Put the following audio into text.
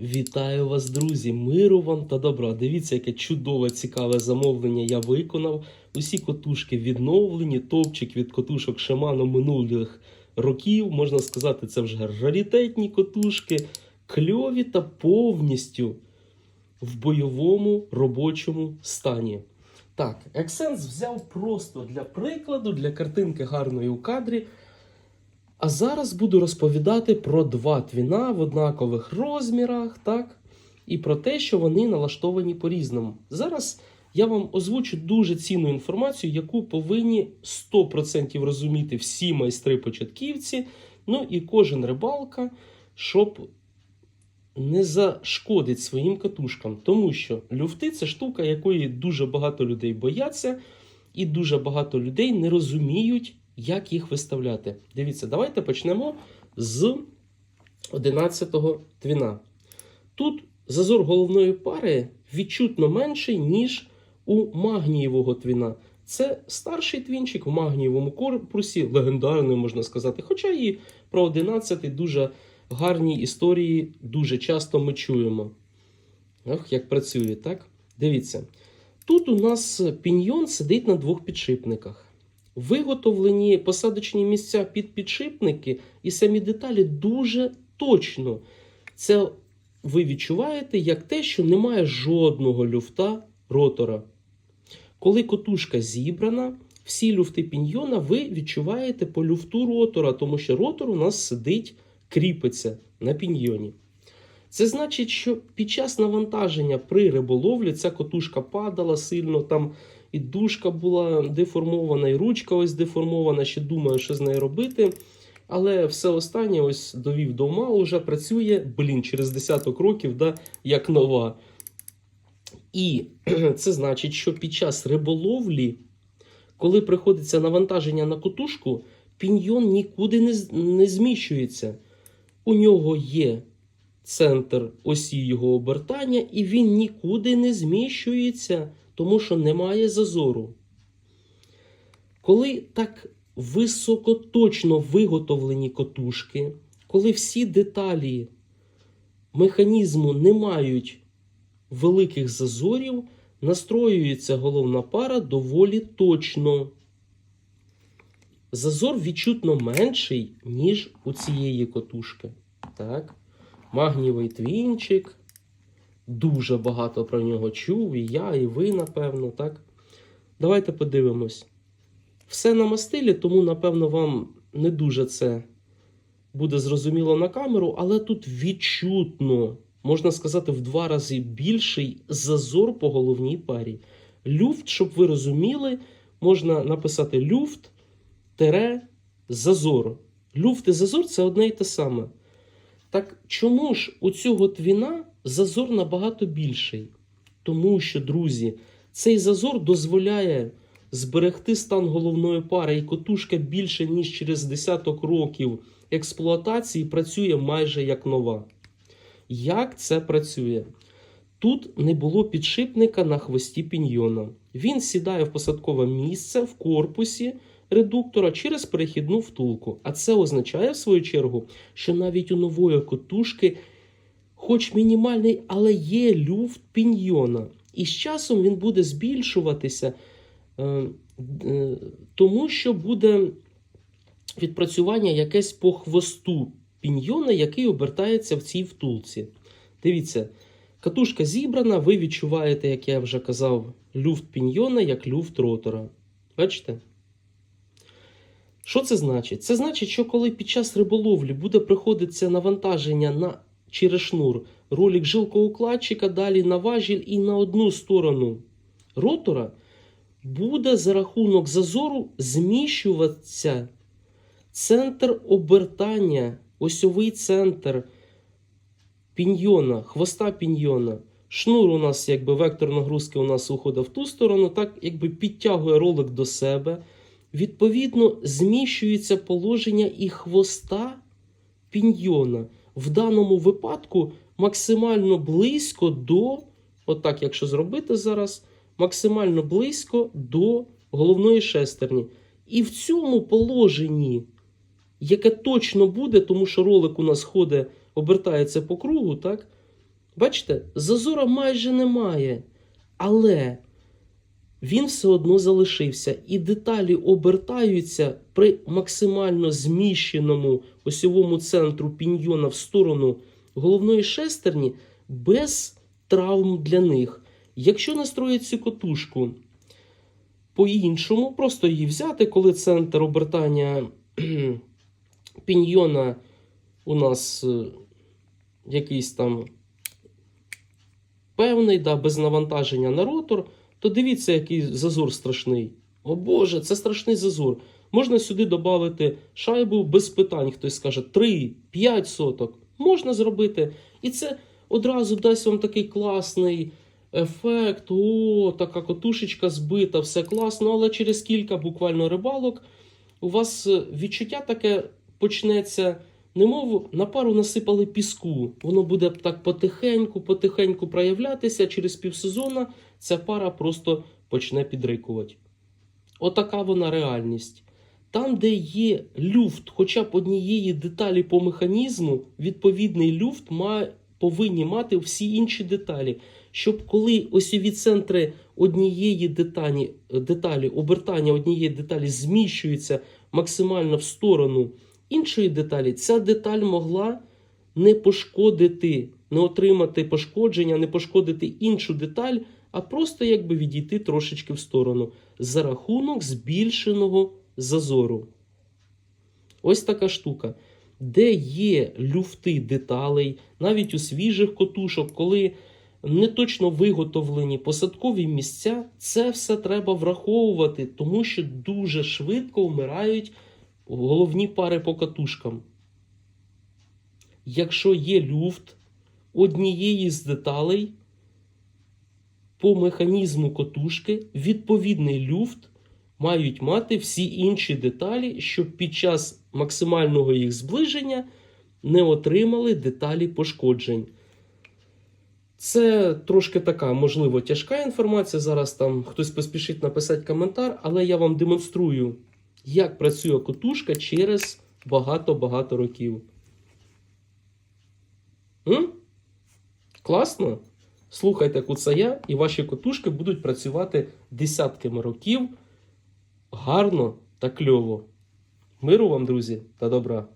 Вітаю вас, друзі! Миру вам та добра. Дивіться, яке чудове, цікаве замовлення я виконав. Усі котушки відновлені, топчик від котушок Шимано минулих років. Можна сказати, це вже раритетні котушки, кльові та повністю в бойовому робочому стані. Так, Ексенс взяв просто для прикладу, для картинки гарної у кадрі. А зараз буду розповідати про два твіна в однакових розмірах, так? І про те, що вони налаштовані по-різному. Зараз я вам озвучу дуже цінну інформацію, яку повинні 100% розуміти всі майстри-початківці, ну і кожен рибалка, щоб не зашкодить своїм катушкам. Тому що люфти це штука, якої дуже багато людей бояться, і дуже багато людей не розуміють, як їх виставляти. Дивіться, давайте почнемо з 11-го твіна. Тут зазор головної пари відчутно менший, ніж у магнієвого твіна. Це старший твінчик в магнієвому корпусі, легендарний, можна сказати. Хоча і про 11 дуже гарні історії дуже часто ми чуємо. Ох, як працює, так? Дивіться. Тут у нас піньйон сидить на двох підшипниках. Виготовлені посадочні місця під підшипники і самі деталі дуже точно. Це ви відчуваєте як те, що немає жодного люфта ротора. Коли котушка зібрана, всі люфти піньйона ви відчуваєте по люфту ротора, тому що ротор у нас сидить, кріпиться на піньйоні. Це значить, що під час навантаження при риболовлі ця котушка падала сильно, там і дужка була деформована, і ручка ось деформована, ще думаю, що з нею робити. Але все останнє ось довів до ума, вже працює, блін, через десяток років, да, як нова. І це значить, що під час риболовлі, коли приходиться навантаження на котушку, піньйон нікуди не, не зміщується. У нього є центр осі його обертання, і він нікуди не зміщується, тому що немає зазору. Коли так високоточно виготовлені котушки, коли всі деталі механізму не мають великих зазорів, настроюється головна пара доволі точно. Зазор відчутно менший, ніж у цієї котушки. Так. Магнієвий твінчик. Дуже багато про нього чув, і я, і ви, напевно, так? Давайте подивимось. Все на мастилі, тому, напевно, вам не дуже це буде зрозуміло на камеру, але тут відчутно, можна сказати, в два рази більший зазор по головній парі. Люфт, щоб ви розуміли, можна написати люфт тере зазор. Люфт і зазор це одне і те саме. Так чому ж у цього твіна зазор набагато більший? Тому що, друзі, цей зазор дозволяє зберегти стан головної пари, і котушка більше, ніж через десяток років експлуатації працює майже як нова. Як це працює? Тут не було підшипника на хвості піньйона. Він сідає в посадкове місце в корпусі редуктора через перехідну втулку. А це означає, в свою чергу, що навіть у нової котушки, хоч мінімальний, але є люфт піньйона. І з часом він буде збільшуватися, е, е, тому що буде відпрацювання якесь по хвосту піньйона, який обертається в цій втулці. Дивіться, катушка зібрана, ви відчуваєте, як я вже казав, люфт піньйона як люфт ротора. Бачите? Що це значить? Це значить, що коли під час риболовлі буде приходитися навантаження на через шнур ролик жилкоукладчика, далі на важіль і на одну сторону ротора, буде за рахунок зазору зміщуватися центр обертання, осьовий центр піньйона, хвоста піньйона. Шнур у нас, якби вектор нагрузки у нас уходить в ту сторону, так якби підтягує ролик до себе. Відповідно, зміщується положення і хвоста піньйона. В даному випадку максимально близько до, отак, якщо зробити зараз, максимально близько до головної шестерні. І в цьому положенні, яке точно буде, тому що ролик у нас ходить, обертається по кругу, так? Бачите, зазора майже немає. Але він все одно залишився. І деталі обертаються при максимально зміщеному осьовому центру піньйона в сторону головної шестерні без травм для них. Якщо настроїть цю котушку по-іншому, просто її взяти, коли центр обертання піньйона у нас е, якийсь там певний, да, без навантаження на ротор, то дивіться, який зазор страшний. О Боже, це страшний зазор. Можна сюди додати шайбу без питань. Хтось скаже 3-5 соток. Можна зробити. І це одразу дасть вам такий класний ефект. О, така котушечка збита, все класно, але через кілька буквально рибалок у вас е, відчуття таке почнеться. Немов на пару насипали піску. Воно буде так потихеньку, потихеньку проявлятися. Через півсезона ця пара просто почне підрикувати. Отака вона реальність. Там, де є люфт, хоча б однієї деталі по механізму, відповідний люфт має, повинні мати всі інші деталі. Щоб коли осьові центри однієї деталі, деталі, обертання однієї деталі зміщуються максимально в сторону іншої деталі, ця деталь могла не пошкодити, не отримати пошкодження, не пошкодити іншу деталь, а просто якби відійти трошечки в сторону за рахунок збільшеного зазору. Ось така штука. Де є люфти деталей, навіть у свіжих котушок, коли не точно виготовлені посадкові місця, це все треба враховувати, тому що дуже швидко вмирають головні пари по катушкам. Якщо є люфт однієї з деталей по механізму котушки, відповідний люфт мають мати всі інші деталі, щоб під час максимального їх зближення не отримали деталі пошкоджень. Це трошки така, можливо, тяжка інформація. Зараз там хтось поспішить написати коментар, але я вам демонструю, як працює котушка через багато-багато років. М? Класно? Слухайте куцая, і ваші котушки будуть працювати десятками років гарно та кльово. Миру вам, друзі, та добра!